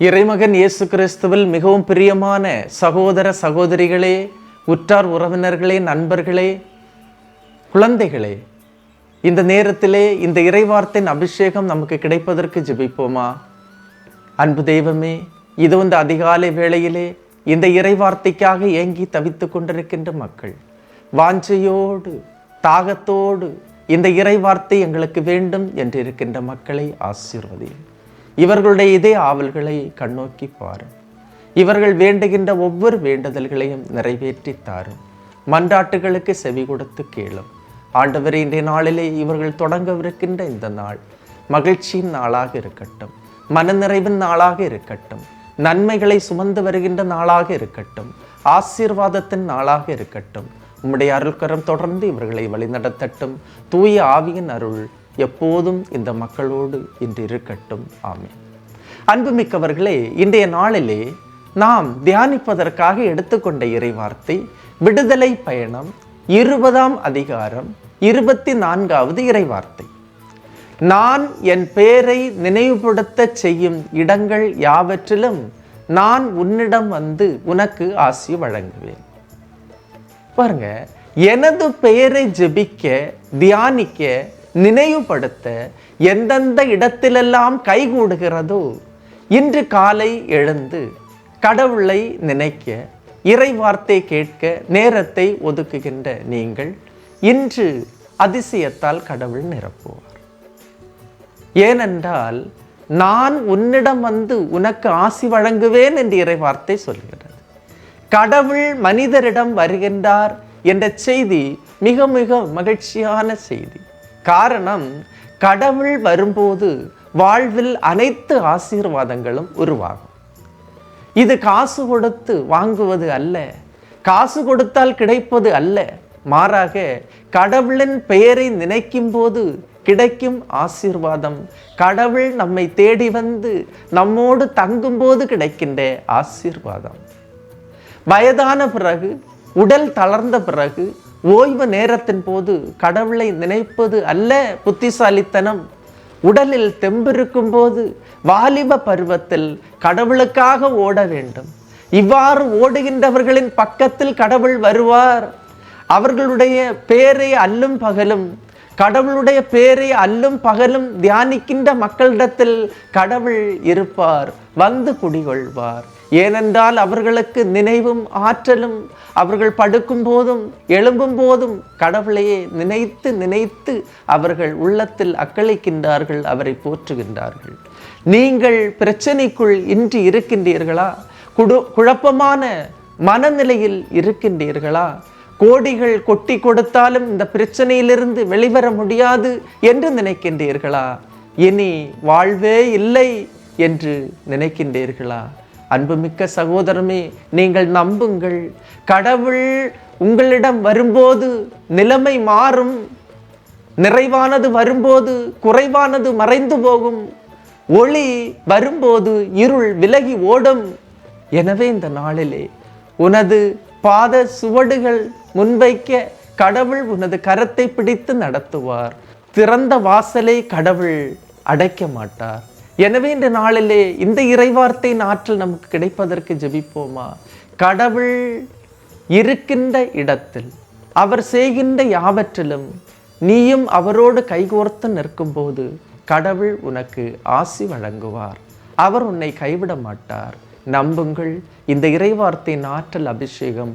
இறைமகன் இயேசு கிறிஸ்துவில் மிகவும் பிரியமான சகோதர சகோதரிகளே உற்றார் உறவினர்களே நண்பர்களே குழந்தைகளே இந்த நேரத்திலே இந்த இறைவார்த்தையின் அபிஷேகம் நமக்கு கிடைப்பதற்கு ஜெபிப்போமா? அன்பு தெய்வமே இது வந்து அதிகாலை வேளையிலே இந்த இறைவார்த்தைக்காக ஏங்கி தவித்து கொண்டிருக்கின்ற மக்கள் வாஞ்சையோடு தாகத்தோடு இந்த இறைவார்த்தை எங்களுக்கு வேண்டும் என்று இருக்கின்ற மக்களை ஆசீர்வதியும் இவர்களுடைய இதே ஆவல்களை கண்ணோக்கி பாரும் இவர்கள் வேண்டுகின்ற ஒவ்வொரு வேண்டுதல்களையும் நிறைவேற்றி தாரும் மன்றாட்டுகளுக்கு செவி கொடுத்து கேளும். ஆண்டவர் இன்றைய நாளிலே இவர்கள் தொடங்கவிருக்கின்ற இந்த நாள் மகிழ்ச்சியின் நாளாக இருக்கட்டும். மனநிறைவின் நாளாக இருக்கட்டும். நன்மைகளை சுமந்து வருகின்ற நாளாக இருக்கட்டும். ஆசீர்வாதத்தின் நாளாக இருக்கட்டும். உம்முடைய அருள்கரம் தொடர்ந்து இவர்களை வழிநடத்தட்டும். தூய ஆவியின் அருள் எப்போதும் இந்த மக்களோடு இன்று இருக்கட்டும். ஆமே அன்புமிக்கவர்களே இன்றைய நாளிலே நாம் தியானிப்பதற்காக எடுத்துக்கொண்ட இறைவார்த்தை விடுதலை பயணம் இருபதாம் அதிகாரம் இருபத்தி நான்காவது இறைவார்த்தை. நான் என் பேரை நினைவுபடுத்தச் செய்யும் இடங்கள் யாவற்றிலும் நான் உன்னிடம் வந்து உனக்கு ஆசி வழங்குவேன். பாருங்க எனது பெயரை ஜெபிக்க தியானிக்க நினைவுபடுத்த எந்தெந்த இடத்திலெல்லாம் கைகூடுகிறதோ இன்று காலை எழுந்து கடவுளை நினைக்க இறை வார்த்தை கேட்க நேரத்தை ஒதுக்குகின்ற நீங்கள் இன்று அதிசயத்தால் கடவுள் நிரப்புவார். ஏனென்றால் நான் உன்னிடம் வந்து உனக்கு ஆசி வழங்குவேன் என்று இறை வார்த்தை சொல்கிறது. கடவுள் மனிதரிடம் வருகின்றார் என்ற செய்தி மிக மிக மகிழ்ச்சியான செய்தி. காரணம் கடவுள் வரும்போது வாழ்வில் அனைத்து ஆசீர்வாதங்களும் உருவாகும். இது காசு கொடுத்து வாங்குவது அல்ல காசு கொடுத்தால் கிடைப்பது அல்ல. மாறாக கடவுளின் பெயரை நினைக்கும் போது கிடைக்கும் ஆசீர்வாதம் கடவுள் நம்மை தேடி வந்து நம்மோடு தங்கும்போது கிடைக்கின்ற ஆசீர்வாதம். வயதான பிறகு உடல் தளர்ந்த பிறகு ஓய்வு நேரத்தின் போது கடவுளை நினைப்பது அல்ல புத்திசாலித்தனம். உடலில் தெம்பிருக்கும் போது வாலிப பருவத்தில் கடவுளுக்காக ஓட வேண்டும். இவ்வாறு ஓடுகின்றவர்களின் பக்கத்தில் கடவுள் வருவார். அவர்களுடைய பேரை அல்லும் பகலும் கடவுளுடைய பேரை அல்லும் பகலும் தியானிக்கின்ற மக்களிடத்தில் கடவுள் இருப்பார் வந்து குடிகொள்வார். ஏனென்றால் அவர்களுக்கு நினைவும் ஆற்றலும் அவர்கள் படுக்கும் போதும் எழும்பும் போதும் கடவுளையே நினைத்து நினைத்து அவர்கள் உள்ளத்தில் அக்களிக்கின்றார்கள் அவரை போற்றுகின்றார்கள். நீங்கள் பிரச்சனைக்குள் இன்று இருக்கின்றீர்களா? குடு குழப்பமான மனநிலையில் இருக்கின்றீர்களா? கோடிகள் கொட்டி கொடுத்தாலும் இந்த பிரச்சனையிலிருந்து வெளிவர முடியாது என்று நினைக்கின்றீர்களா? இனி வாழ்வே இல்லை என்று நினைக்கின்றீர்களா? அன்புமிக்க சகோதரமே நீங்கள் நம்புங்கள். கடவுள் உங்களிடம் வரும்போது நிலைமை மாறும். நிறைவானது வரும்போது குறைவானது மறைந்து போகும். ஒளி வரும்போது இருள் விலகி ஓடும். எனவே இந்த நாளிலே உனது பாத சுவடுகள் முன்வைக்க கடவுள் உனது கரத்தை பிடித்து நடத்துவார். திறந்த வாசலை கடவுள் அடைக்க மாட்டார். எனவே இந்த நாளிலே இந்த இறைவார்த்தையின் ஆற்றல் நமக்கு கிடைப்பதற்கு ஜெபிப்போமா? கடவுள் இருக்கின்ற இடத்தில் அவர் செய்கின்ற யாவற்றிலும் நீயும் அவரோடு கைகோர்த்து நிற்கும்போது கடவுள் உனக்கு ஆசி வழங்குவார். அவர் உன்னை கைவிட மாட்டார் நம்புங்கள் இந்த இறைவார்த்தையின் ஆற்றல் அபிஷேகம்